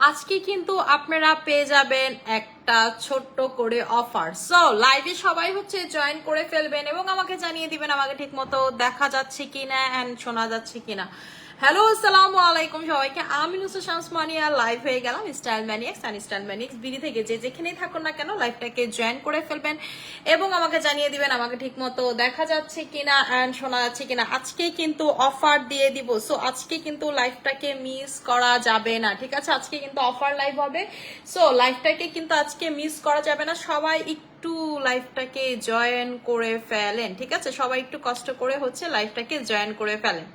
আজকে কিন্তু আপনারা পেয়ে যাবেন একটা ছোট্ট করে অফার সো লাইভে সবাই হচ্ছে জয়েন করে ফেলবেন এবং আমাকে জানিয়ে দিবেন আমাকে ঠিক মতো দেখা যাচ্ছে কিনা অ্যান্ড শোনা যাচ্ছে কিনা। হ্যালো আসসালামু আলাইকুম সবাইকে। আমি নুসু শামসমানিয়া লাইভ হয়ে গেলাম style manix and style manix BD থেকে যে যেখানেই থাকুন না কেন লাইভটাকে জয়েন করে ফেলবেন এবং আমাকে জানিয়ে দিবেন আমাকে ঠিক মতো দেখা যাচ্ছে কিনা অ্যান্ড শোনা যাচ্ছে কিনা। আজকে কিন্তু অফার দিয়ে দিব। সো আজকে কিন্তু লাইভটাকে মিস করা যাবে না, ঠিক আছে? আজকে কিন্তু অফার লাইভ হবে। সো লাইভটাকে কিন্তু আজকে মিস করা যাবে না। সবাই একটু লাইভটাকে জয়েন করে ফেলেন, ঠিক আছে? সবাই একটু কষ্ট করে হচ্ছে লাইভটাকে জয়েন করে ফেলেন।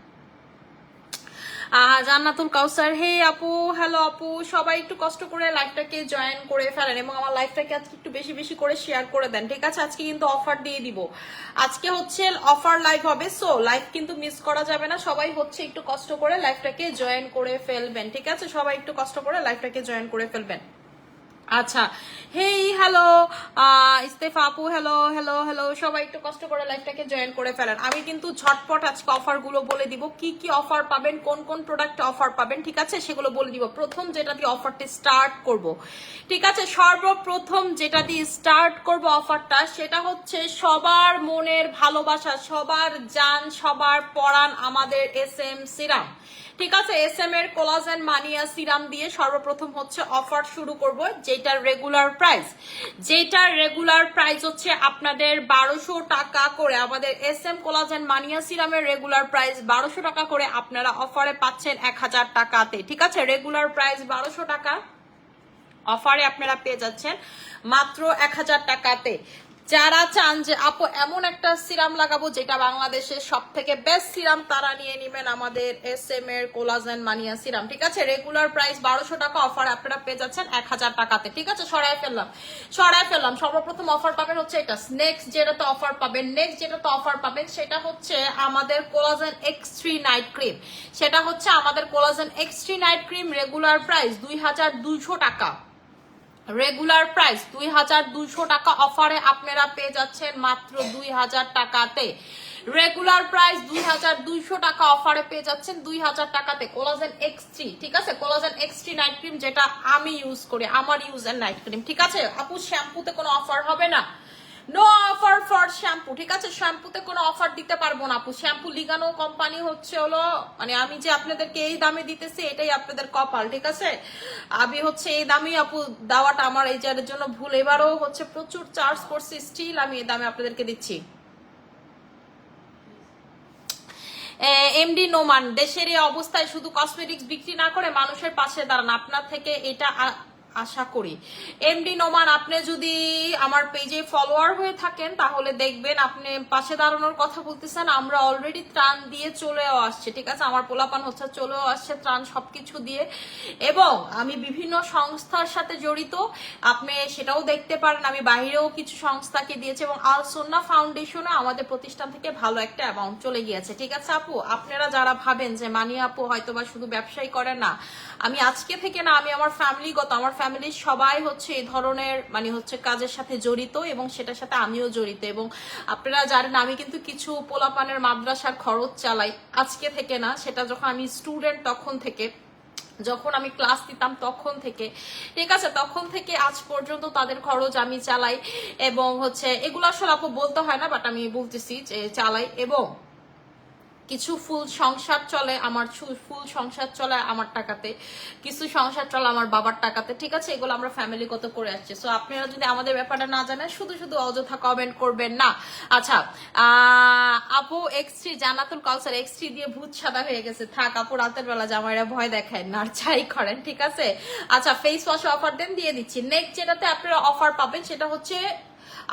জান্নাতুল কাউসার, হে আপু হ্যালো আপু, সবাই একটু কষ্ট করে লাইভটাকে জয়েন করে ফেলেন এবং আমার লাইভটাকে আজকে একটু বেশি বেশি করে শেয়ার করে দেন। ঠিক আছে, আজকে কিন্তু অফার দিয়ে দিব। আজকে হচ্ছে অফার লাইভ হবে সো লাইভ কিন্তু মিস করা যাবে না। সবাই হচ্ছে একটু কষ্ট করে লাইভটাকে জয়েন করে ফেলবেন। ঠিক আছে, সবাই একটু কষ্ট করে লাইভটাকে জয়েন করে ফেলবেন। আচ্ছা। হেই হ্যালো ইস্তেফা আপু হ্যালো হ্যালো হ্যালো সবাই একটু কষ্ট করে লাইফটাকে জয়েন করে ফেলেন। আমি কিন্তু ঝটপট আজকে অফারগুলো বলে দিব, কি কি অফার পাবেন, কোন কোন প্রোডাক্টে অফার পাবেন, ঠিক আছে? সেগুলো বলে দিব। প্রথম যেটা দিয়ে অফারটি স্টার্ট করব, ঠিক আছে? সর্বপ্রথম যেটা দিয়ে স্টার্ট করব অফারটা সেটা হচ্ছে সবার মনের ভালোবাসা, সবার জান, সবার পরাণ আমাদের এস এম সিরাম ঠিক আছে এস এম এর কোলাজেন মানিয়া সিরাম দিয়ে সর্বপ্রথম হচ্ছে অফার শুরু করব, যেটার রেগুলার প্রাইস যেটার রেগুলার প্রাইস হচ্ছে আপনাদের বারোশো টাকা করে, আমাদের এস এম কোলাজেন মানিয়া সিরামের রেগুলার প্রাইস বারোশো টাকা করে আপনারা অফারে পাচ্ছেন এক হাজার টাকাতে। ঠিক আছে রেগুলার প্রাইস বারোশো টাকা অফারে আপনারা পেয়ে যাচ্ছেন মাত্র এক হাজার টাকাতে। যারা চান যে, আপু, এমন একটা সিরাম লাগাবো যেটা বাংলাদেশের সব থেকে বেস্ট সিরাম, তারা নিয়ে নেবেন আমাদের এস এম এর কোলাজেন মানিয়া সিরাম, ঠিক আছে? রেগুলার প্রাইস বারোশো টাকা অফার আপনারা পেয়ে যাচ্ছেন এক হাজার টাকাতে, ঠিক আছে? সরাই ফেললাম সরাই ফেললাম। সর্বপ্রথম অফার পাবেন হচ্ছে এটা। নেক্সট যেটাতে অফার পাবেন নেক্সট যেটাতে অফার পাবেন, সেটা হচ্ছে আমাদের collagen X three night cream সেটা হচ্ছে আমাদের collagen X three night cream regular price দুই হাজার দুইশো টাকা। রেগুলার প্রাইস দুই হাজার দুইশো টাকা অফারে আপনারা পেয়ে যাচ্ছেন মাত্র দুই হাজার টাকাতে। রেগুলার প্রাইস দুই হাজার দুইশো টাকা অফারে পেয়ে যাচ্ছেন দুই হাজার টাকাতে কোলাজেন এক্স থ্রি ঠিক আছে? Collagen X three night cream যেটা আমি ইউজ করি, আমার ইউজ এর নাইট ক্রিম ঠিক আছে? আপু শ্যাম্পুতে কোনো অফার হবে না? নো অফার ফর শ্যাম্পু ঠিক আছে শ্যাম্পুতে কোনো অফার দিতে পারব না আপু। শ্যাম্পু লিগানো কোম্পানি হচ্ছে হলো মানে আমি যে আপনাদেরকে এই দামে দিতেছি, এটাই আপনাদের কপাল, ঠিক আছে? আমি হচ্ছে এই দামেই আপু, দেওয়াটা আমার এই জারের জন্য ভুল। এবারও হচ্ছে প্রচুর চার্জ করছি স্টিল আমি এই দামে আপনাদেরকে দিচ্ছি। এমডি নোমান দেশের এই অবস্থায় শুধু কসমেটিক্স বিক্রি না করে মানুষের পাশে দাঁড়ান। আপনার থেকে এটা আশা করি। এমডি নোমান, আপনি যদি আমার পেজে ফলোয়ার হয়ে থাকেন, তাহলে দেখবেন আপনি পাশে দাঁড়ানোর কথা বলতেছেন, আমরা অলরেডি ত্রাণ দিয়ে চলেও আসছে, ঠিক আছে? আমার পোলাপান হচ্ছে চলেও আসছে ত্রাণ সবকিছু দিয়ে। এবং আমি বিভিন্ন সংস্থার সাথে জড়িত, আপনি সেটাও দেখতে পারেন, আমি বাইরেও কিছু সংস্থাকে দিয়েছি এবং আল সোনা ফাউন্ডেশনে আমাদের প্রতিষ্ঠান থেকে ভালো একটা অ্যামাউন্ট চলে গিয়েছে, ঠিক আছে আপু? আপনারা যারা ভাবেন যে মানি আপু হয়তো বা শুধু ব্যবসায়ী করে না, আমি আজকে থেকে না, আমি আমার ফ্যামিলিগত আমার ফ্যামিলির সবাই হচ্ছে এই ধরনের মানে হচ্ছে কাজের সাথে জড়িত এবং সেটার সাথে আমিও জড়িত। এবং আপনারা জানেন আমি কিন্তু কিছু পোলাপানের মাদ্রাসার খরচ চালাই। আজকে থেকে না, সেটা যখন আমি স্টুডেন্ট তখন থেকে, যখন আমি ক্লাস দিতাম তখন থেকে, ঠিক আছে, তখন থেকে আজ পর্যন্ত তাদের খরচ আমি চালাই। এবং হচ্ছে, এগুলো আসলে আপু বলতে হয় না বাট আমি বলতেছি যে চালাই। এবং কিছু ফুল সংসার চলে আমার ফুল সংসার চলে আমার টাকাতে, কিছু সংসার চলে আমার বাবার টাকাতে, ঠিক আছে? এগুলো আমরা ফ্যামিলিগত করে আসছি। সো আপনারা যদি আমাদের ব্যাপারটা না জানেন, শুধু শুধু অযথা কমেন্ট করবেন না। আচ্ছা আপু এক্সট্রি জানাতুল কালসার এক্স থ্রি দিয়ে ভূত সাদা হয়ে গেছে। থাক, আপু রাতের বেলা জামাইরা ভয় দেখায় নাড়াচাড়ি করেন, ঠিক আছে? আচ্ছা ফেস ওয়াশ অফার দেন, দিয়ে দিচ্ছি। নেক্সট যেটাতে আপনারা অফার পাবেন, সেটা হচ্ছে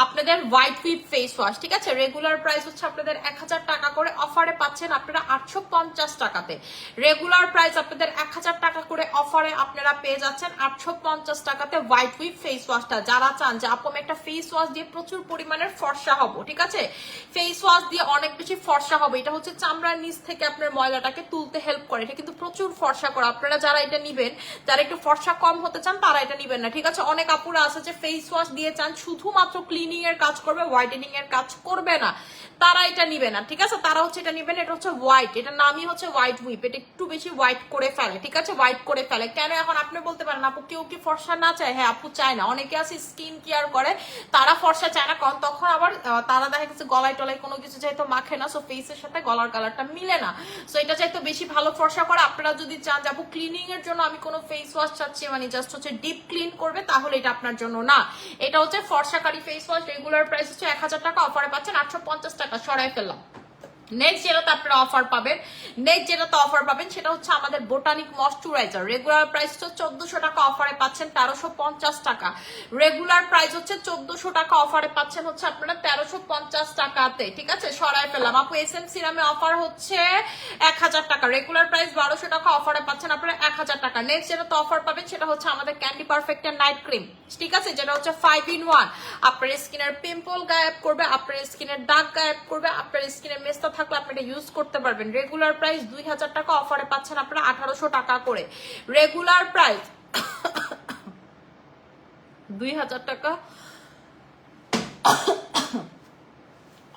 আপনাদের হোয়াইট হুইপ ফেস ওয়াশ ঠিক আছে? রেগুলার প্রাইস হচ্ছে আপনাদের এক হাজার টাকা করে। অফারে পাচ্ছেন আপনারা আটশো পঞ্চাশ টাকাতে। রেগুলার প্রাইস আপনাদের এক হাজার টাকা করে অফারে আপনারা পেয়ে যাচ্ছেন আটশো পঞ্চাশ টাকাতে হোয়াইট হুইপ ফেস ওয়াশটা যারা চান যে, আপু, আমি একটা ফেস ওয়াশ দিয়ে প্রচুর পরিমাণের ফর্সা হব ঠিক আছে? ফেস ওয়াশ দিয়ে অনেক বেশি ফর্সা হবে। এটা হচ্ছে চামড়ার নিচ থেকে আপনার ময়লাটাকে তুলতে হেল্প করে। এটা কিন্তু প্রচুর ফর্সা করে। আপনারা যারা এটা নিবেন, যারা একটু ফর্সা কম হতে চান, তারা এটা নিবেন না, ঠিক আছে? অনেক আপুরা আছে যে ফেস ওয়াশ দিয়ে চান, শুধুমাত্র ক্লিন ক্লিনিং এর কাজ করবে হোয়াইটেনিং এর কাজ করবে না। তারা এটা নিবে না, ঠিক আছে? তারা হচ্ছে এটা নিবে না, এটা হচ্ছে হোয়াইট এটা নামই হচ্ছে হোয়াইট হুইপ এটা একটু বেশি হোয়াইট করে ফেলে, ঠিক আছে? হোয়াইট করে ফেলে। কেন এখন আপনি বলতে পারেন, আপু, কেউ কি ফর্সা না চায়? হ্যাঁ আপু চায় না। অনেকে আছে স্কিন কেয়ার করে, তারা ফর্সা চায় না, কারণ তখন আবার তারা দেখা গেছে গলায় টলায় কোনো কিছু চাইতো মাখে না সো ফেসের সাথে গলার কালারটা মিলে না। সো এটা চাইতো বেশি ভালো ফর্সা করে, আপনারা যদি চান যে, আপু ক্লিনিং এর জন্য আমি কোনো ফেস ওয়াশ চাচ্ছি মানে জাস্ট হচ্ছে ডিপ ক্লিন করবে, তাহলে এটা আপনার জন্য না। এটা হচ্ছে ফর্সাকারী ফেস ওয়াশ রেগুলার প্রাইস হচ্ছে এক হাজার টাকা অফারে পাচ্ছেন আটশো পঞ্চাশ টাকা সরাই ফেললাম। নেক্সট যেটাতে আপনারা অফার পাবেন নেক্সট যেটাতে অফার পাবেন সেটা হচ্ছে আমাদের বোটানিক ময়শ্চারাইজার রেগুলার প্রাইস হচ্ছে চোদ্দশো টাকা অফারে পাচ্ছেন তেরোশো পঞ্চাশ টাকা। রেগুলার প্রাইস হচ্ছে চোদ্দশো টাকা অফারে পাচ্ছেন হচ্ছে আপনারা তেরোশো পঞ্চাশ টাকাতে, ঠিক আছে? সরাই ফেললাম। আপু এস এম সিরামে অফার হচ্ছে এক হাজার টাকা। রেগুলার প্রাইস বারোশো টাকা অফারে পাচ্ছেন আপনারা এক হাজার টাকা। নেক্সট যেটাতে অফার পাবেন সেটা হচ্ছে আমাদের ক্যান্ডি পারফেক্টের নাইট ক্রিম ঠিক আছে? যেটা হচ্ছে ফাইভ ইন ওয়ান আপনার স্কিনের পিম্পল গায়েব করবে, আপনার স্কিনের দাগ গায়েব করবে, আপনার স্কিনের মেস্তা থাকলে আপনি এটা ইউজ করতে পারবেন। রেগুলার প্রাইস দুই হাজার টাকা অফারে পাচ্ছেন আপনারা আঠারোশো টাকা করে। রেগুলার প্রাইস দুই হাজার টাকা।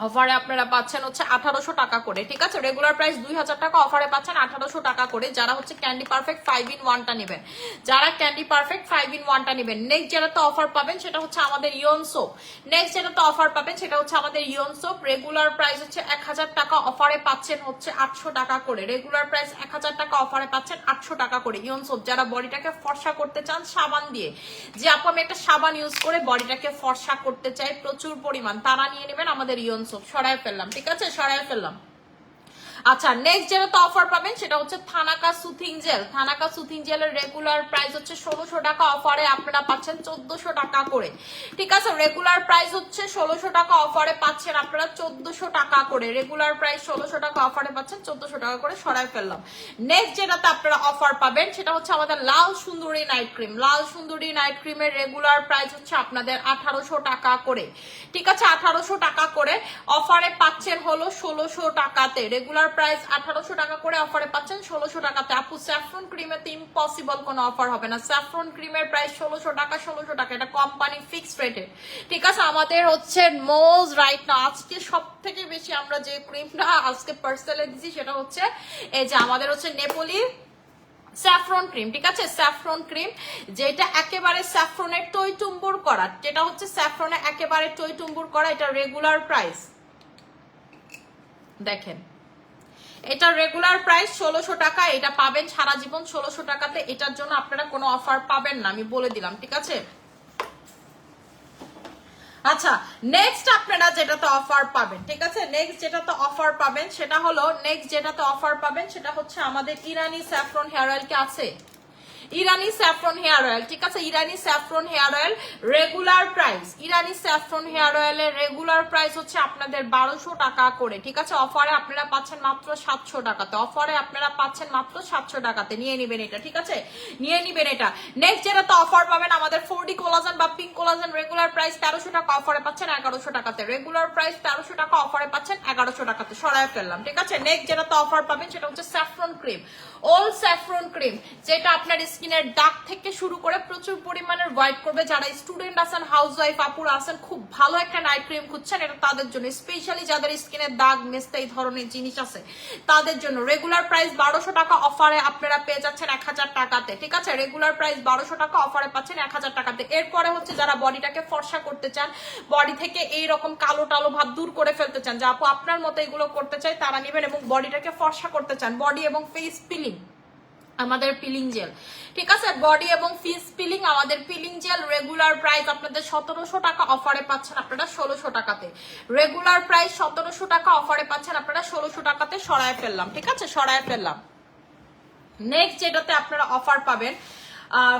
অফারে আপনারা পাচ্ছেন হচ্ছে আঠারোশো টাকা করে, ঠিক আছে? রেগুলার প্রাইস দুই হাজার টাকা অফারে পাচ্ছেন আঠারোশো টাকা করে। যারা হচ্ছে ক্যান্ডি পারফেক্ট ফাইভ ইন ওয়ানটা নেবেন। যারা ক্যান্ডি পারফেক্ট ফাইভ ইন ওয়ানটা নেবেন নেক্সট যেটাতে অফার পাবেন সেটা হচ্ছে আমাদের ইয়ন সোপ নেক্সট যেটাতে অফার পাবেন সেটা হচ্ছে আমাদের ইয়ন সোপ রেগুলার প্রাইস হচ্ছে এক হাজার টাকা অফারে পাচ্ছেন হচ্ছে আটশো টাকা করে। রেগুলার প্রাইস এক হাজার টাকা অফারে পাচ্ছেন আটশো টাকা করে ইয়ন সোপ যারা বডিটাকে ফর্সা করতে চান, সাবান দিয়ে। যে আপু, আমি একটা সাবান ইউজ করে বডিটাকে ফর্সা করতে চাই প্রচুর পরিমাণ, তারা নিয়ে নেবেন আমাদের ইয়ন সরাই ফেললাম ঠিক আছে সরাই ফেললাম আচ্ছা নেক্সট যেটা তো অফার পাবেন সেটা হচ্ছে Thanaka soothing gel Thanaka soothing জেলের রেগুলার প্রাইস হচ্ছে ষোলোশো টাকা। অফারে আপনারা পাচ্ছেন চোদ্দশো টাকা করে। ঠিক আছে রেগুলার প্রাইস হচ্ছে ষোলোশো টাকা। অফারে পাচ্ছেন আপনারা চোদ্দশো টাকা করে। রেগুলার প্রাইস ষোলোশো টাকা অফারে পাচ্ছেন চোদ্দশো টাকা করে সরাই ফেললাম। নেক্সট যেটাতে আপনারা অফার পাবেন সেটা হচ্ছে আমাদের লাল সুন্দরী নাইট ক্রিম লাল সুন্দরী নাইট ক্রিমের রেগুলার প্রাইস হচ্ছে আপনাদের আঠারোশো টাকা করে। ঠিক আছে, আঠারোশো টাকা করে। অফারে পাচ্ছেন হলো ষোলোশো টাকাতে। রেগুলার প্রাইস আঠারোশো টাকা করে অফারে পাচ্ছেন ষোলোশো টাকাতে। আপু স্যাফরন ক্রিমের তো ইম্পসিবল কোনো অফার হবে না। স্যাফরন ক্রিমের প্রাইস ষোলোশো টাকা ষোলোশো টাকা। এটা কোম্পানি ফিক্সড রেটে ঠিক আছে, আমাদের হচ্ছে মোজ রাইট না আজকে সব থেকে বেশি আমরা যে ক্রিমটা আজকে পার্সেলে দিচ্ছি সেটা হচ্ছে এই যে আমাদের হচ্ছে নেপোলি স্যাফরন ক্রিম ঠিক আছে স্যাফরন ক্রিম যেটা একেবারে স্যাফরনের টইটুম্বুর করা। যেটা হচ্ছে স্যাফরনে একেবারে টইটুম্বুর করা। এটা রেগুলার প্রাইস দেখেন। এটা রেগুলার প্রাইস ষোলোশো টাকা, এটা পাবেন সারা জীবন ষোলোশো টাকাতে। এটার জন্য আপনারা কোনো অফার পাবেন না, আমি বলে দিলাম, ঠিক আছে? আচ্ছা নেক্সট আপনারা যেটাতে অফার পাবেন, ঠিক আছে? নেক্সট যেটাতে অফার পাবেন, সেটা হলো নেক্সট যেটাতে অফার পাবেন, সেটা হচ্ছে আমাদের ইরানি স্যাফরন হেয়ার অয়েল কি আছে। ইরানি স্যাফ্রন হেয়ার অয়েল, ঠিক আছে? ইরানি saffron hair oil regular price ইরানি স্যাফ্রন হেয়ার অয়েলের রেগুলার প্রাইস হচ্ছে আপনাদের বারোশো টাকা করে, ঠিক আছে? অফারে আপনারা পাচ্ছেন মাত্র সাতশো টাকাতে। অফারে আপনারা পাচ্ছেন মাত্র সাতশো টাকাতে। নিয়ে নিবেন এটা, ঠিক আছে? নিয়ে নিবেন এটা। নেক্সট যেটা তো অফার পাবেন আমাদের ফোর ডি কোলাজেন বা পিঙ্ক কোলাজেন রেগুলার প্রাইস তেরোশো টাকা, অফারে পাচ্ছেন এগারোশো টাকাতে। রেগুলার প্রাইস তেরোশো টাকা, অফারে পাচ্ছেন এগারোশো টাকাতে। সরায় ফেললাম, ঠিক আছে? নেক্সট যেটা তো অফার পাবেন সেটা হচ্ছে saffron cream. All saffron cream যেটা আপনার স্কিনের দাগ থেকে শুরু করে প্রচুর পরিমাণের হোয়াইট করবে। যারা স্টুডেন্ট আছেন হাউস ওয়াইফ আপুরা আছেন, খুব ভালো একটা নাইট ক্রিম খুঁজছেন, এটা তাদের জন্য। স্পেশালি যাদের স্কিনের দাগ, মেস্তা এই ধরনের জিনিস আছে, তাদের জন্য। রেগুলার প্রাইস বারোশো টাকা অফারে আপনারা পেয়ে যাচ্ছেন এক হাজার টাকাতে, ঠিক আছে? রেগুলার প্রাইস বারোশো টাকা অফারে পাচ্ছেন এক হাজার টাকাতে। এরপরে হচ্ছে যারা বডিটাকে ফর্সা করতে চান বডি থেকে এই রকম কালো টালো ভাব দূর করে ফেলতে চান, যে আপু আপনার মতো এগুলো করতে চাই, তারা নেবেন এবং বডিটাকে ফর্সা করতে চান। বডি এবং ফেস পিলিং আমাদের পিলিং জেল ঠিক আছে বডি এবং ফিস পিলিং আমাদের পিলিং জেল রেগুলার প্রাইস আপনাদের সতেরোশো টাকা অফারে পাচ্ছেন আপনারা ষোলোশো টাকাতে। রেগুলার প্রাইস সতেরোশো টাকা অফারে পাচ্ছেন আপনারা ষোলোশো টাকাতে সরায় ফেললাম। ঠিক আছে, সরায় ফেললাম। নেক্সট যেটাতে আপনারা অফার পাবেন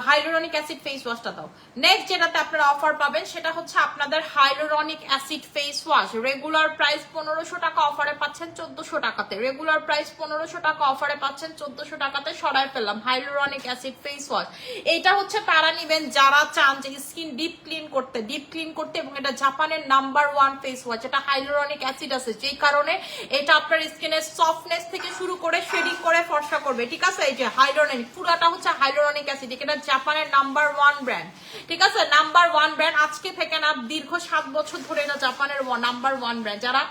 হাইলোরনিক অ্যাসিড ফেস ওয়াশটা দাও। নেক্সট যেটাতে আপনারা অফার পাবেন, সেটা হচ্ছে আপনাদের hyaluronic acid face wash regular price পনেরোশো টাকা অফারে পাচ্ছেন চোদ্দশো টাকাতে। রেগুলার প্রাইস পনেরোশো টাকা অফারে পাচ্ছেন চোদ্দশো টাকাতে সরায় ফেললাম হাইলোরনিক অ্যাসিড ফেস ওয়াশ এটা হচ্ছে তারা নিবেন যারা চান যে স্কিন ডিপ ক্লিন করতে ডিপ ক্লিন করতে, এবং এটা জাপানের নাম্বার ওয়ান ফেস ওয়াশ এটা হাইলোরনিক অ্যাসিড আছে। যেই কারণে এটা আপনার স্কিনের সফটনেস থেকে শুরু করে শেডিং করে ফর্সা করবে। ঠিক আছে? এই যে হাইলোরনিক পুরাটা হচ্ছে হাইলোরনিক হিয়ালুরনিক এটা জাপানের নাম্বার ওয়ান ব্র্যান্ড ঠিক আছে? নাম্বার ওয়ান ব্র্যান্ড আজকে থেকে না দীর্ঘ সাত বছর ধরে না জাপানের নাম্বার ওয়ান ব্র্যান্ড যারা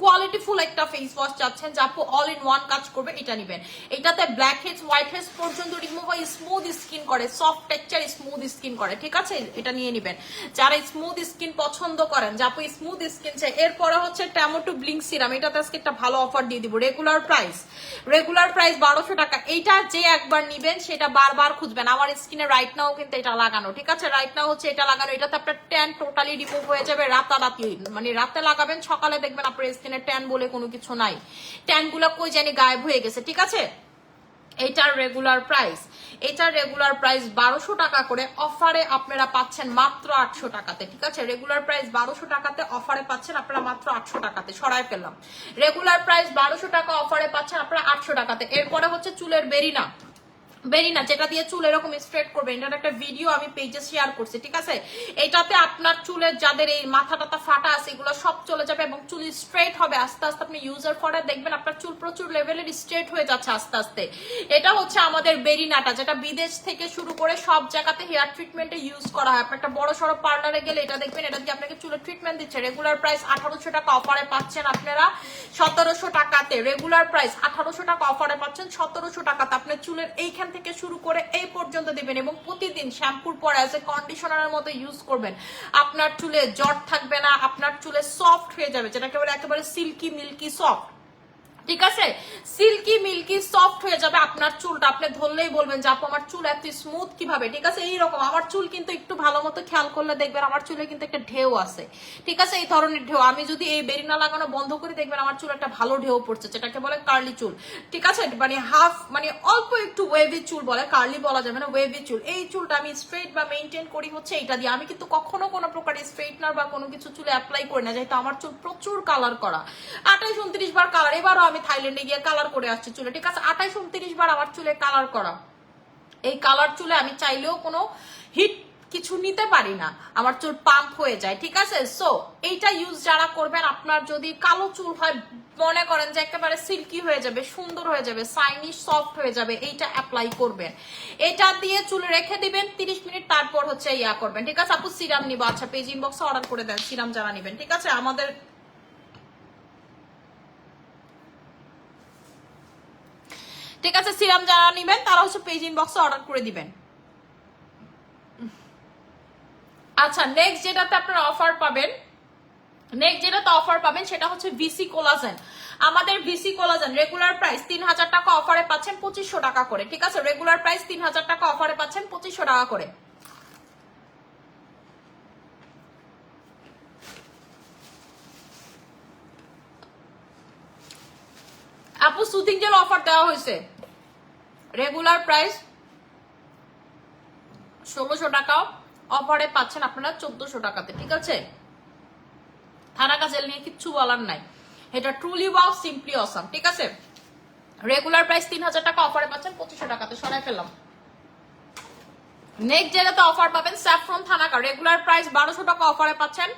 কোয়ালিটিফুল একটা ফেস ওয়াশ চাচ্ছেন যা আপু অল ইন ওয়ান কাজ করবে, এটা নেবেন। এটাতে ব্ল্যাক হেডস হোয়াইট হেডস পর্যন্ত রিমুভ হয় স্মুথ স্কিন করে সফট টেক্সচার স্মুথ স্কিন করে, ঠিক আছে? এটা নিয়ে নেবেন। যারা স্মুথ স্কিন পছন্দ করেন, যা আপু স্মুথ স্কিন চাই, এরপরে হচ্ছে ট্যামোটো ব্লিং সিরাম এটাতে আজকে একটা ভালো অফার দিয়ে দিব রেগুলার প্রাইস রেগুলার প্রাইস বারোশো টাকা। এইটা যে একবার নিবেন, সেটা বারবার খুঁজবেন। আমার স্কিনে রাইট নাও কিন্তু এটা লাগানো, ঠিক আছে? রাইট নাও হচ্ছে এটা লাগানো, এটাতে আপনার ট্যান টোটালি রিমুভ হয়ে যাবে, রাতারাতি মানে রাতে লাগাবেন, সকালে দেখবেন আপনার স্কিনে ট্যান বলে কোনো কিছু নাই। ট্যানগুলো কই জানি গায়েব হয়ে গেছে, ঠিক আছে? এটার রেগুলার প্রাইস এটার রেগুলার প্রাইস বারোশো টাকা করে অফারে আপনারা পাচ্ছেন মাত্র আটশো টাকাতে, ঠিক আছে? রেগুলার প্রাইস বারোশো টাকাতে অফারে পাচ্ছেন আপনারা মাত্র আটশো টাকাতে, সরাই ফেললাম। রেগুলার প্রাইস বারোশো টাকা অফারে পাচ্ছেন আপনারা আটশো টাকাতে। এরপরে হচ্ছে চুলের বেরিনা। বেরিনা যেটা দিয়ে চুল এরকম স্ট্রেট করবে। এটার একটা ভিডিও আমি পেজে শেয়ার করছি, ঠিক আছে? এটাতে আপনার চুলের যাদের এই মাথা টাথা ফাটা আছে, এগুলো সব চলে যাবে এবং চুল স্ট্রেট হবে। আস্তে আস্তে আপনি ইউজার পরে দেখবেন আপনার চুল প্রচুর লেভেলের স্ট্রেট হয়ে যাচ্ছে আস্তে আস্তে। এটা হচ্ছে আমাদের বেরিনাটা, যেটা বিদেশ থেকে শুরু করে সব জায়গাতে হেয়ার ট্রিটমেন্টে ইউজ করা হয়। আপনি একটা বড় সড়ো পার্লারে গেলে এটা দেখবেন, এটা দিয়ে আপনাকে চুলের ট্রিটমেন্ট দিচ্ছে। রেগুলার প্রাইস আঠারোশো টাকা অফারে পাচ্ছেন আপনারা সতেরোশো টাকাতে। রেগুলার প্রাইস আঠারোশো টাকা অফারে পাচ্ছেন সতেরোশো টাকাতে। আপনার চুলের এইখান থেকে শুরু করে এই পর্যন্ত দেবেন এবং প্রতিদিন শ্যাম্পুর পর অ্যাজ এ কন্ডিশনারের মতো ইউজ করবেন। আপনার চুলে জট থাকবে না, আপনার চুলে সফট হয়ে যাবে, যেটাকে বলে একেবারে সিল্কি মিল্কি সফট ঠিক আছে? সিল্কি মিল্কি সফট হয়ে যাবে আপনার চুলটা। আপনি ধরলেই বলবেন যে, আপু, আমার চুল এত স্মুথ কীভাবে? ঠিক আছে? এইরকম। আমার চুল কিন্তু একটু ভালো মতো খেয়াল করলে দেখবেন আমার চুলে কিন্তু একটা ঢেউ আছে। ঠিক আছে? এই ধরনের ঢেউ। আমি যদি এই বেরিনা লাগানো বন্ধ করে দেখবেন, আমার চুল একটা ভালো ঢেউ পড়ছে, যেটাকে বলে কার্লি চুল। ঠিক আছে? মানে হাফ মানে অল্প একটু ওয়েভি চুল বলে। কার্লি বলা যাবে না ওয়েভি চুল। এই চুলটা আমি স্ট্রেট বা মেনটেন করি হচ্ছে এইটা দিয়ে। আমি কিন্তু কখনো কোনো প্রকার স্ট্রেটনার বা কোনো কিছু চুলে অ্যাপ্লাই করি না, যেহেতু আমার চুল প্রচুর কালার করা। আঠাইশ উনত্রিশ বার কালার এবারও আমি থাইল্যান্ডে গিয়ে কালার করে আসছি চুলে। ঠিক আছে, আঠাইশ উনত্রিশ বার আমার চুলে কালার করা। এই কালার চুলে আমি চাইলেও কোনো হিট কিছু নিতে পারি না। আমার চুল পাম্প হয়ে যায়, ঠিক আছে? সো এইটা ইউজ যারা করবেন, আপনার যদি কালো চুল হয়, মনে করেন যে একেবারে সিল্কি হয়ে যাবে, সুন্দর হয়ে যাবে সাইনি সফট হয়ে যাবে, এইটা অ্যাপ্লাই করবেন। এটা দিয়ে চুল রেখে দিবেন, তিরিশ মিনিট, তারপর হচ্ছে ইয়া করবেন। ঠিক আছে, আপু সিরাম নিবো। আচ্ছা পেজ ইনবক্সে অর্ডার করে দেন সিরাম যারা নিবেন। ঠিক আছে, আমাদের ঠিক আছে, সিরাম যারা নিবেন, তারা হচ্ছে পেজ ইনবক্সে অর্ডার করে দিবেন। আচ্ছা নেক্সট যেটাতে আপনারা অফার পাবেন নেক্সট যেটাতে অফার পাবেন, সেটা হচ্ছে ভিসি কোলাজেন আমাদের ভিসি কোলাজেন রেগুলার প্রাইস তিন হাজার টাকা অফারে পাচ্ছেন পঁচিশশো টাকা করে, ঠিক আছে? রেগুলার প্রাইস তিন হাজার টাকা অফারে পাচ্ছেন পঁচিশশো টাকা করে। আপু সুথিং জেল অফার দেওয়া হয়েছে। রেগুলার প্রাইস ষোলোশো টাকা অফারে পাচ্ছেন আপনারা চোদ্দশো টাকাতে, ঠিক আছে? থানা কাজেল নিয়ে কিচ্ছু বলার নাই। এটা ট্রুলি ওয়াও সিম্পলি অসাম ঠিক আছে? রেগুলার প্রাইস তিন হাজার টাকা অফারে পাচ্ছেন, পঁচিশশো টাকাতে, সরাই ফেললাম। নেক্সট জায়গাতে অফার পাবেন স্যাফরন থানাকা রেগুলার প্রাইস বারোশো টাকা অফারে পাচ্ছেন,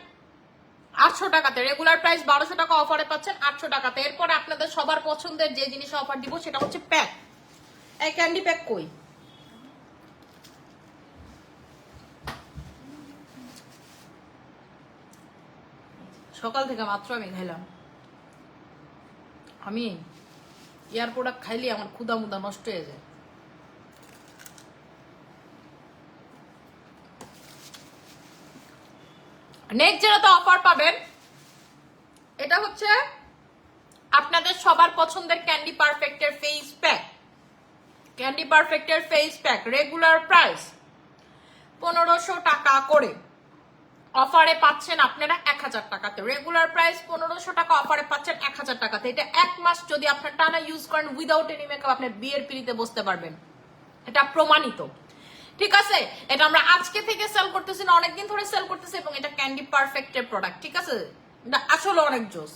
আটশো টাকাতে। রেগুলার প্রাইস বারোশো টাকা অফারে পাচ্ছেন, আটশো টাকাতে। এরপরে আপনাদের সবার পছন্দের যে জিনিস অফার দিব, সেটা হচ্ছে প্যাক এই ক্যান্ডি প্যাক কই? সকাল থেকে মাত্র আমি খাইলাম। আমি এয়ার প্রোডাক্ট খাইলে আমার ক্ষুদা মুদা নষ্ট হয়ে যায়। অফার পাবেন, এটা হচ্ছে আপনাদের সবার পছন্দের ক্যান্ডি পারফেক্টের ফেস প্যাক ক্যান্ডি পারফেক্টের ফেস প্যাক রেগুলার প্রাইস পনেরোশো টাকা করে। অফারে পাচ্ছেন আপনারা এক হাজার টাকাতে। রেগুলার প্রাইস পনেরোশো টাকা অফারে পাচ্ছেন এক হাজার টাকাতে। এটা এক মাস যদি আপনার টানা ইউজ করেন উইদাউট এনি মেকআপ আপনি বিয়ের পিড়িতে বসতে পারবেন। এটা প্রমাণিত। ঠিক আছে? এটা আমরা আজকে থেকে সেল করতেছি না, অনেকদিন ধরে সেল করতেছি এবং এটা ক্যান্ডি পারফেক্টের প্রোডাক্ট ঠিক আছে? আসলে অনেক জোস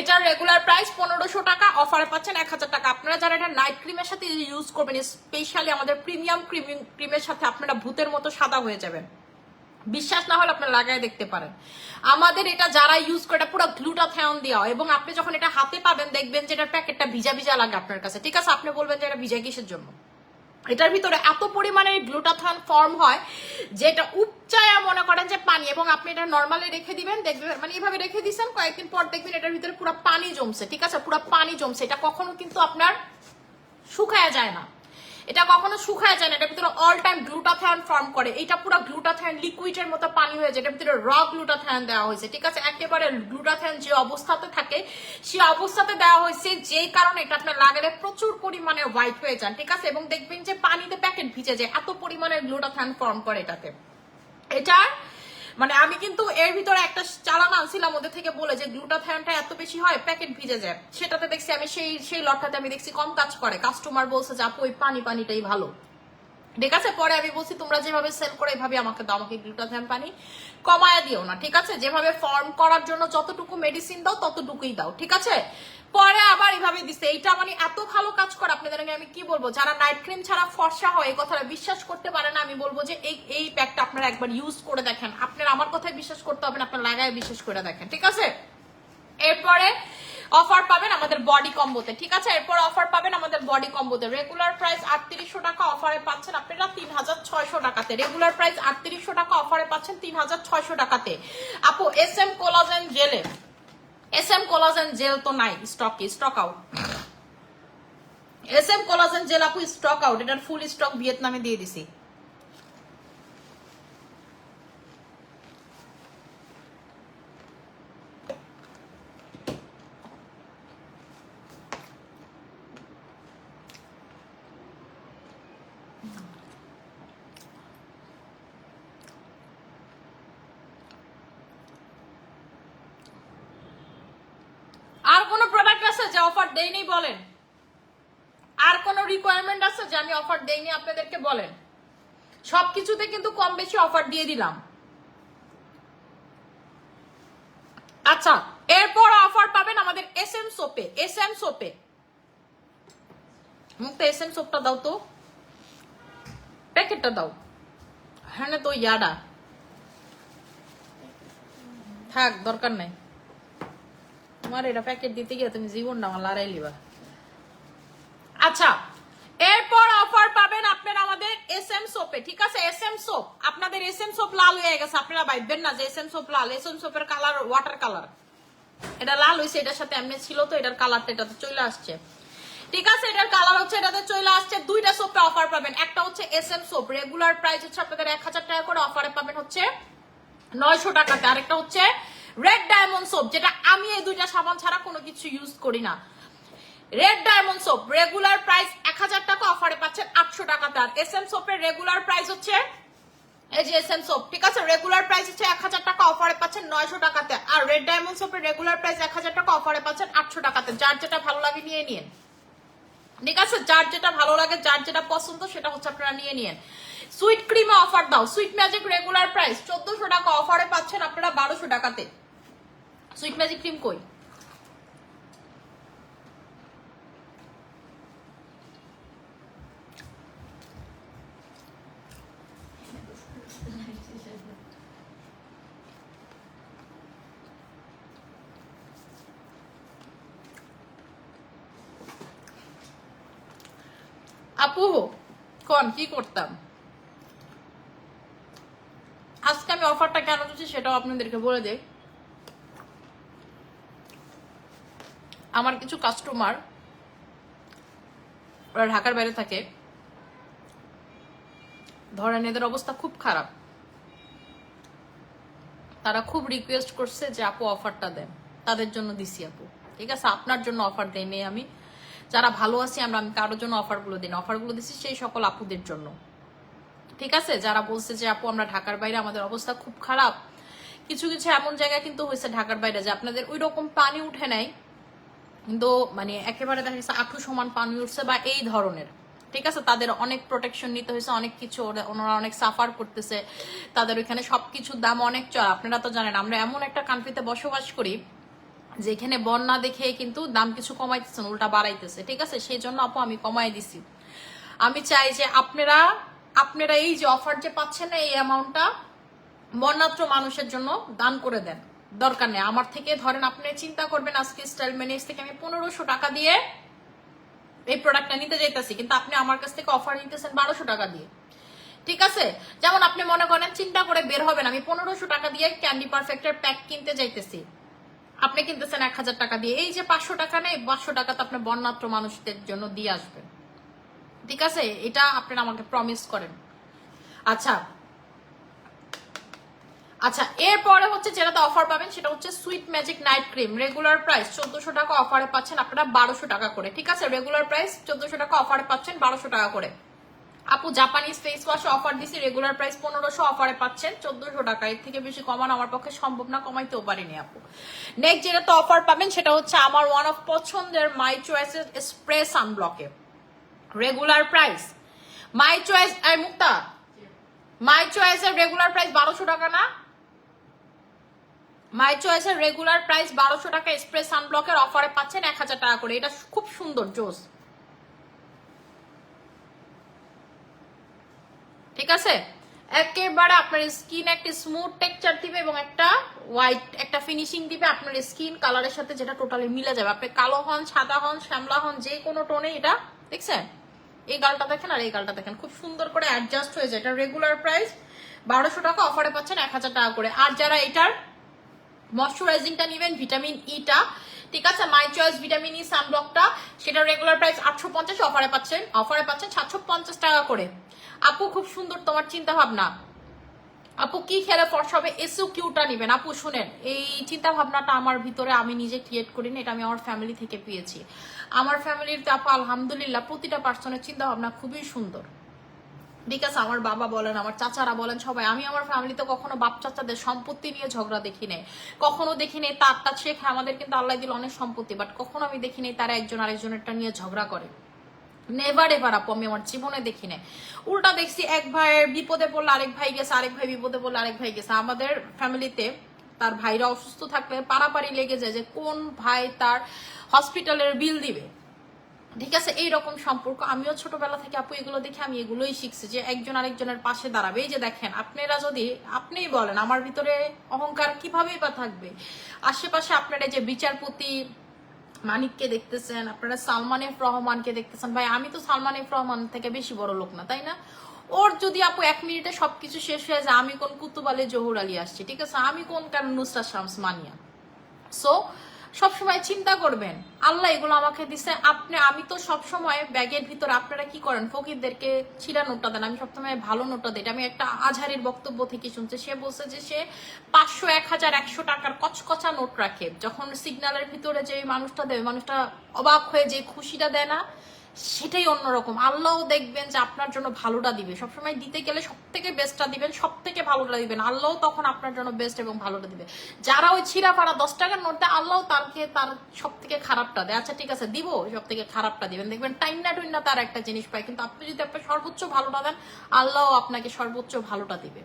এটার রেগুলার প্রাইস পনেরোশো টাকা অফারে পাচ্ছেন এক হাজার টাকা। আপনারা যারা এটা নাইট ক্রিমের সাথে ইউজ করবেন স্পেশালি আমাদের প্রিমিয়াম ক্রিমের সাথে আপনারা ভূতের মতো সাদা হয়ে যাবেন। বিশ্বাস না হলে আপনার লাগাই দেখতে পারেন। আমাদের এটা যারা ইউজ করে, এটা পুরো গ্লুটাথায়ন দেওয়া। এবং আপনি যখন এটা হাতে পাবেন, দেখবেন যে এটার প্যাকেটটা ভিজা ভিজা লাগে আপনার কাছে। ঠিক আছে? আপনি বলবেন যে এটা ভিজা কিসের জন্য? এটার ভিতরে এত পরিমাণে গ্লুটাথন ফর্ম হয় যে এটা উপচায়া মনে করেন যে পানি, এবং আপনি এটা নর্মালি রেখে দিবেন, দেখবেন মানে এইভাবে রেখে দিচ্ছেন কয়েকদিন পর দেখবেন এটার ভিতরে পুরো পানি জমছে, ঠিক আছে? পুরো পানি জমছে, এটা কখনো কিন্তু আপনার শুকায়া যায় না। এটা কখনো শুকায় যায় না, এটার ভিতরে অল টাইম গ্লুটাথায়ন ফর্ম করে। এটা পুরো গ্লুটাথায়ন লিকুইডের মতো পানি হয়ে যায়। এটার ভিতরে র গ্লুটাথায়ন দেওয়া হয়েছে, ঠিক আছে? একেবারে গ্লুটাথায়ন যে অবস্থাতে থাকে সেই অবস্থাতে দেওয়া হয়েছে যেই কারণে এটা আপনার লাগালে প্রচুর পরিমাণে হোয়াইট হয়ে যান, ঠিক আছে? এবং দেখবেন যে পানিতে প্যাকেট ভিজে যায়, এত পরিমাণে গ্লুটাথায়ন ফর্ম করে এটাতে। এটার মানে আমি কিন্তু এর ভিতরে একটা চালান আনছিলাম ওদের থেকে বলে যে গ্লুটাথায়নটা এত বেশি হয় প্যাকেট ভিজে যায়। সেটাতে দেখছি আমি সেই সেই লটটাতে আমি দেখছি কম কাজ করে। কাস্টমার বলছে যে, আপু, ওই পানি, পানিটাই ভালো। ঠিক আছে? পরে আমি বলছি, তোমরা যেভাবে সেল করে, এভাবে আমাকে দাও, আমাকে গ্লুটাথায়ন পানি কমায়া দিও না, ঠিক আছে? যেভাবে ফর্ম করার জন্য যতটুকু মেডিসিন দাও, ততটুকুই দাও, ঠিক আছে? পরে আবার এভাবে দিছে এইটা মানে এত ভালো কাজ করে আপনাদেরকে আমি কি বলব? যারা নাইট ক্রিম ছাড়া ফর্সা হয়, এই কথাটা বিশ্বাস করতে পারে না, আমি বলব যে এই এই প্যাকটা আপনারা একবার ইউজ করে দেখেন। আপনার আমার কথায় বিশ্বাস করতে হবে আপনার লাগায় বিশ্বাস করে দেখেন, ঠিক আছে? এরপরে অফার পাবেন আমাদের বডি কম্বোতে, ঠিক আছে? এরপর অফার পাবেন আমাদের বডি কম্বোতে। রেগুলার প্রাইস আটত্রিশশো টাকা অফারে পাচ্ছেন আপনারা তিন হাজার ছয়শো টাকাতে। রেগুলার প্রাইস আটত্রিশশো টাকা অফারে পাচ্ছেন তিন হাজার ছয়শো টাকাতে। আপু এস এম কোলাজেন জেলে এস এম কোলাজেন জেল তো নাই stock stock out S M collagen gel আপু স্টক আউট এটার ফুল স্টক ভিয়েতনামে দিয়ে দিছি আর কোনো প্রোডাক্ট আছে যে অফার দেয়নি বলেন। আর কোনো রিকোয়ারমেন্ট আছে যে আমি অফার দেইনি আপনাদেরকে বলেন? সবকিছুতে কিন্তু কম বেশি অফার দিয়ে দিলাম। আচ্ছা এরপর অফার পাবেন আমাদের এস এম সোপে এস এম সোপে মুখটা এস এম সোপটা দাও তো। প্যাকেটটা দাও। হ্যাঁ তো ইয়াডা। থাক, দরকার নাই। তোমার এটা প্যাকেট দিতে গিয়ে তুমি জীবনটা আমার লড়াই লিবা। আচ্ছা এরপর অফার পাবেন আপনারা আমাদের এস এম সোপে ঠিক আছে? এস এম সোপ আপনাদের এস এম সোপ লাল হয়ে গেছে, আপনারা ভাববেন না যে এস এম সোপ লাল। এস এম সোপের কালার ওয়াটার কালার এটা লাল হয়েছে এটার সাথে এমনি ছিল তো, এটার কালারটা এটাতে চলে আসছে। ঠিক আছে, এটার কালার হচ্ছে, এটাতে চলে আসছে, দুইটা সোপে অফার পাবেন। একটা হচ্ছে S M soap regular price হচ্ছে আপনাদের এক হাজার টাকা করে অফারে পাবেন হচ্ছে নয়শো টাকাতে। আরেকটা হচ্ছে রেড ডায়মন্ড সোপ যেটা আমি এই দুইটা সাবান ছাড়া কোনো কিছু ইউজ করি না। Red diamond soap regular price এক হাজার টাকা অফারে পাচ্ছেন আটশো টাকাতে আর এস এম সোপের রেগুলার প্রাইস হচ্ছে, এই যে এস এম সোপ ঠিক আছে? রেগুলার প্রাইস হচ্ছে এক হাজার টাকা অফারে পাচ্ছেন নয়শো টাকাতে। আর রেড ডায়মন্ড সোপের রেগুলার প্রাইস এক হাজার টাকা অফারে পাচ্ছেন আটশো টাকাতে। যার যেটা ভালো লাগে নিয়ে নিন ঠিক আছে? যার যেটা ভালো লাগে, যার যেটা পছন্দ, সেটা হচ্ছে আপনারা নিয়ে নিন সুইট ক্রিমে অফার দাও। সুইট ম্যাজিক রেগুলার প্রাইস চোদ্দশো টাকা অফারে পাচ্ছেন আপনারা বারোশো টাকাতে। সুইট ম্যাজিক ক্রিম কই আপু, কোন, কি করতাম? আজকে আমি অফারটা কেন দিচ্ছি সেটাও আপনাদেরকে বলে দেই। আমার কিছু কাস্টমার ওরা ঢাকার বাইরে থাকে। ধরেন এদের অবস্থা খুব খারাপ। তারা খুব রিকোয়েস্ট করছে যে আপু অফারটা দেন। তাদের জন্য দিছি আপু। ঠিক আছে? আপনার জন্য অফার দেয়নি আমি। যারা ভালো আছি আমরা, আমি কারোর জন্য অফারগুলো দিই অফারগুলো দিছি সেই সকল আপুদের জন্য। ঠিক আছে? যারা বলছে যে, আপু, আমরা ঢাকার বাইরে, আমাদের অবস্থা খুব খারাপ। কিছু কিছু এমন জায়গা কিন্তু হয়েছে ঢাকার বাইরে যে আপনাদের ওই রকম পানি উঠে নাই। কিন্তু মানে একেবারে দেখা যাচ্ছে আঠু সমান পানি উঠছে বা এই ধরনের। ঠিক আছে? তাদের অনেক প্রোটেকশন নিতে হয়েছে, অনেক কিছু ওনারা অনেক সাফার করতেছে। তাদের ওইখানে সবকিছুর দাম অনেক চড়া। আপনারা তো জানেন, আমরা এমন একটা কান্ট্রিতে বসবাস করি, যেখানে বন্যা দেখে কিন্তু দাম কিছু কমাইতেছেন উল্টা বাড়াইতেছে। ঠিক আছে? সেই জন্য আপু আমি কমাই দিছি। আমি চাই যে আপনারা আপনারা এই যে অফার যে পাচ্ছেন না, এই অ্যামাউন্টটা বন্যাত্র মানুষের জন্য দান করে দেন। দরকার নেই। আমার থেকে ধরেন আপনি চিন্তা করবেন আজকে স্টাইল ম্যানেজ থেকে আমি পনেরোশো টাকা দিয়ে এই প্রোডাক্টটা নিতে যাইতেছি, কিন্তু আপনি আমার কাছ থেকে অফার নিতেছেন বারোশো টাকা দিয়ে। ঠিক আছে? যেমন আপনি মনে করেন চিন্তা করে বের হবেন, আমি পনেরোশো টাকা দিয়ে ক্যান্ডি পারফেক্টের প্যাক কিনতে যাইতেছি। আপনি কিনতেছেন এক হাজার টাকা দিয়ে। এই যে পাঁচশো টাকা নেই, পাঁচশো টাকা তো আপনি বর্ণাত্র মানুষদের জন্য দিয়ে আসবেন। ঠিক আছে? এটা আপনারা আমাকে প্রমিস করেন। আচ্ছা আচ্ছা এরপরে হচ্ছে যেটাতে অফার পাবেন সেটা হচ্ছে sweet magic night cream regular price চোদ্দশো টাকা অফারে পাচ্ছেন আপনারা বারোশো টাকা করে ঠিক আছে? রেগুলার প্রাইস চোদ্দশো টাকা অফারে পাচ্ছেন বারোশো টাকা করে। আপু জাপানিজ ফেস ওয়াশ অফার দিছি রেগুলার প্রাইস পনেরোশো অফারে পাচ্ছেন চোদ্দশো টাকা। এর থেকে বেশি কমানো আমার পক্ষে সম্ভব না কমাইতেও পারিনি আপু। নেক্সট যেটাতে অফার পাবেন সেটা হচ্ছে আমার ওয়ান অফ পছন্দের মাই চয়েসের স্প্রে সানব্লকে রেগুলার প্রাইস মাই চয়েস এই মুক্তা? মাই চয়েস চয়েসের রেগুলার প্রাইস বারোশো টাকা না? মাই চয়েসের রেগুলার প্রাইস বারোশো টাকা স্প্রে সানব্লকের অফারে পাচ্ছেন এক হাজার টাকা করে। এটা খুব সুন্দর, জোস। ঠিক আছে? একেবারে আপনার স্কিন একটা স্মুথ টেক্সচার দিবে এবং একটা হোয়াইট একটা ফিনিশিং দিবে আপনার স্কিন কালারের সাথে যেটা টোটালি মিলে যাবে। আপনি কালো হন, সাদা হন, শ্যামলা হন, যে কোনো টোনে এটা, দেখছেন? এই গালটা দেখেন আর এই গালটা দেখেন। খুব সুন্দর করে অ্যাডজাস্ট হয়ে যায়। এটা রেগুলার প্রাইস বারোশো টাকা অফারে পাচ্ছেন এক হাজার টাকা করে। আর যারা এটার ময়শ্চারাইজিংটা নেবেন, ভিটামিন ইটা ঠিক আছে, মাই চয়েস ভিটামিন ই সানব্লকটা। সেটা রেগুলার প্রাইস আটশো পঞ্চাশ অফারে পাচ্ছেন। অফারে পাচ্ছেন সাতশো পঞ্চাশ টাকা করে। আপু, খুব সুন্দর তোমার চিন্তা ভাবনা আপু, কি খেলে ফর্স হবে? এসও কিউটা নেবেন। আপু, শুনেন, এই চিন্তা ভাবনাটা আমার ভিতরে আমি নিজে ক্রিয়েট করিনি, এটা আমি আমার ফ্যামিলি থেকে পেয়েছি। আমার ফ্যামিলির তো আপু, আলহামদুলিল্লাহ, প্রতিটা পার্সনের চিন্তা ভাবনা খুবই সুন্দর। আছে আমার বাবা বলেন, আমার চাচারা বলেন সবাই, আমি আমার ফ্যামিলিতে কখনো বাপ চাচাদের সম্পত্তি নিয়ে ঝগড়া দেখি নাই। কখনো দেখি নাই তার তার শেখে আমাদের কিন্তু আল্লাহ দিল অনেক সম্পত্তি বাট কখনো আমি দেখি নাই তারা একজন আরেকজনেরটা নিয়ে ঝগড়া করে। নেভার এভার আপু, আমি আমার জীবনে দেখি নাই। উল্টা দেখছি এক ভাইয়ের বিপদে পড়লে আরেক ভাই গেছে, আরেক ভাই বিপদে পড়লে আরেক ভাই গেছে। আমাদের ফ্যামিলিতে তার ভাইরা অসুস্থ থাকলে পারাপারি লেগে যায় যে কোন ভাই তার হসপিটালের বিল দিবে। ঠিক আছে, এইরকম সম্পর্ক। আমিও ছোটবেলা থেকে আপু এগুলো দেখে আমি এগুলোই শিখছি যে একজন আরেকজনের পাশে দাঁড়াবে। এই যে দেখেন, আপনারা যদি, আপনিই বলেন, আমার ভিতরে অহংকার কিভাবেই বা থাকবে? আশেপাশে আপনারা যে বিচারপতি মানিককে দেখতেছেন, আপনারা সালমান এফ রহমানকে দেখতেছেন। ভাই, আমি তো সালমান এফ রহমান থেকে বেশি বড় লোক না, তাই না? ওর যদি আপু এক মিনিটে সবকিছু শেষ হয়ে যায়, আমি কোন কুতুবালে জহুর আলী আসছি, ঠিক আছে? আমি কোন কেন নুসরা শামস মানিয়া? সো সবসময় চিন্তা করবেন, আল্লাহ এগুলো আমাকে দিছে, আপনি, আমি তো সবসময় ব্যাগের ভিতর আপনারা কি করেন? ফকিরদেরকে ছিঁড়া নোটটা দেন, আমি সবসময় ভালো নোটটা দিই। আমি একটা আজহারির বক্তব্য থেকে শুনছি, সে বলছে যে সে পাঁচশো, এক হাজার, একশো টাকার কচকচা নোট রাখে, যখন সিগন্যালের ভিতরে যে মানুষটা দেবে, মানুষটা অবাক হয়ে যে খুশিটা দেয় না সেটাই অন্যরকম। আল্লাহও দেখবেন যে আপনার জন্য ভালোটা দিবে। সবসময় দিতে গেলে সব থেকে বেস্টটা দিবেন সব থেকে ভালোটা দিবেন। আল্লাহও তখন আপনার জন্য বেস্ট এবং ভালোটা দিবে। যারা ওই ছিঁড়া ফাড়া দশ টাকার নোট দেয় আল্লাহ তারকে তার সব থেকে খারাপটা দেয়। আচ্ছা ঠিক আছে, দিব সব থেকে খারাপটা দিবেন। দেখবেন টাইম না টুইন না তার একটা জিনিস পায়। কিন্তু আপনি যদি আপনার সর্বোচ্চ ভালোটা দেন আল্লাহ আপনাকে সর্বোচ্চ ভালোটা দিবে।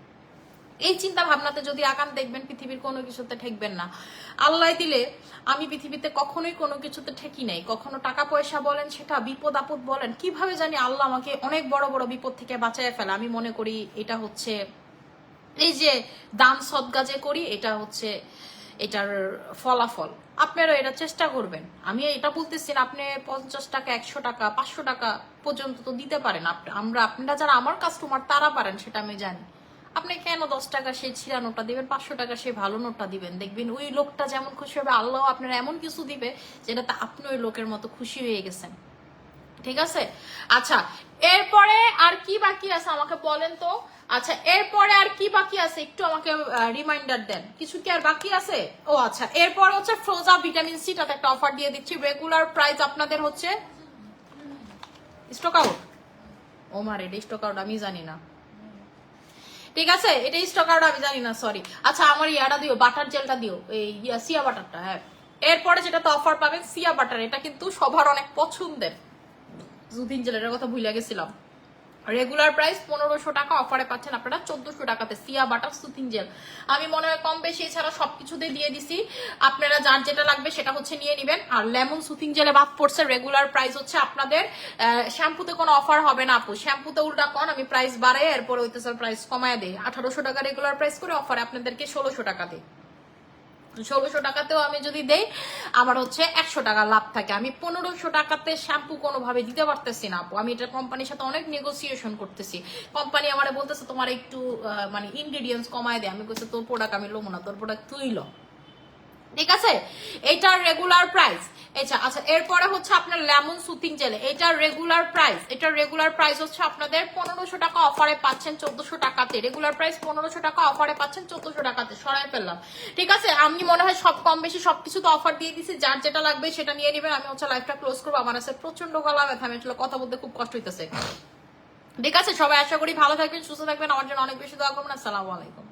এই চিন্তা ভাবনাতে যদি আকান দেখবেন, পৃথিবীর কোনো কিছুতে ঠেকবেন না। আল্লাহ দিলে আমি পৃথিবীতে কখনোই কোনো কিছুতে ঠেকি নাই। কখনো টাকা পয়সা বলেন, সেটা বিপদ আপদ বলেন। কীভাবে জানি আল্লাহ আমাকে অনেক বড় বড় বিপদ থেকে বাঁচায় ফেলে। আমি মনে করি এটা হচ্ছে এই যে দান সদগা যে করি, এটা হচ্ছে এটার ফলাফল। আপনারা এটা চেষ্টা করবেন। আমি এটা বলতেছি না, আপনি পঞ্চাশ টাকা, একশো টাকা, পাঁচশো টাকা পর্যন্ত তো দিতে পারেন। আমরা, আপনারা যারা আমার কাস্টমার তারা পারেন, সেটা আমি জানি। আপনি কেন দশ টাকা সেই ছিঁড়া নোটটা দিবেন? পাঁচশো টাকা সেই ভালো নোটটা দিবেন। দেখবেন ওই লোকটা যেমন খুশি হবে, আল্লাহ আপনার এমন কিছু দিবে যেটাতে আপনি ওই লোকের মতো খুশি হয়ে গেছেন। ঠিক আছে? আচ্ছা এরপরে আর কি বাকি আছে আমাকে বলেন তো? আচ্ছা এরপরে আর কি বাকি আছে? একটু আমাকে রিমাইন্ডার দেন। কিছু কি আর বাকি আছে? ও আচ্ছা এরপর হচ্ছে ফ্রোজা ভিটামিন সিটাতে একটা অফার দিয়ে দিচ্ছি। রেগুলার প্রাইস আপনাদের হচ্ছে স্টক আউট ও মারে স্টক আউট আমি জানি না। ঠিক আছে? এটা স্টক আউট আমি জানি না সরি আচ্ছা আমার ইয়াটা দিও বাটার জেলটা দিও, এই সিয়া বাটারটা হ্যাঁ। এরপরে যেটা তো অফার পাবেন সিয়া বাটার এটা কিন্তু সবার অনেক পছন্দের। দুদিন জেলের কথা ভুলে গেছিলাম। রেগুলার প্রাইস পনেরোশো টাকা অফারে পাচ্ছেন আপনারা চোদ্দশো টাকাতে। Shea butter soothing gel. আমি মনে হয় কম বেশি এছাড়া সবকিছুতে দিয়ে দিছি। আপনারা যার যেটা লাগবে সেটা হচ্ছে নিয়ে নেবেন। আর লেমন সুতিং জেলে বাদ পড়ছে রেগুলার প্রাইস হচ্ছে আপনাদের শ্যাম্পুতে কোনো অফার হবে না আপু। শ্যাম্পুতে উল্টা কন, আমি প্রাইস বাড়াই, এরপর হইতেছে প্রাইস কমায় দেয় আঠারোশো টাকা রেগুলার প্রাইস করে অফারে আপনাদেরকে ষোলোশো টাকা দিই। ষোলোশো টাকাতেও আমি যদি দেই আমার হচ্ছে একশো টাকা লাভ থাকে। আমি পনেরোশো টাকাতে শ্যাম্পু কোনোভাবে দিতে পারতেছি না আপু। আমি এটা কোম্পানির সাথে অনেক নেগোসিয়েশন করতেছি। কোম্পানি আমার বলতেছে, তোমার একটু মানে ইনগ্রিডিয়েন্টস কমায় দেয় আমি বলছি তোর প্রোডাক্ট আমি লোমো না, তোর প্রোডাক্ট তুই লো। ঠিক আছে? এটার রেগুলার প্রাইস আচ্ছা আচ্ছা এরপরে হচ্ছে আপনার লেমন সুথিং জেলে এটার রেগুলার প্রাইস এটার রেগুলার প্রাইস হচ্ছে আপনাদের পনেরোশো টাকা অফারে পাচ্ছেন চোদ্দশো টাকাতে। রেগুলার প্রাইস পনেরোশো টাকা অফারে পাচ্ছেন চোদ্দশো টাকাতে, সরাই ফেললাম। ঠিক আছে? আমি মনে হয় সব কম বেশি সব কিছু তো অফার দিয়ে দিছি, যার যেটা লাগবে সেটা নিয়ে নেবেন। আমি হচ্ছে লাইফটা ক্লোজ করব, আমার কাছে প্রচণ্ড গলা ব্যথা, আমি কথা বলতে খুব কষ্ট হইতেছে। ঠিক আছে? সবাই আশা করি ভালো থাকবেন, সুস্থ থাকবেন, আমার জন্য অনেক বেশি দোয়া করবেন, আসসালামু আলাইকুম।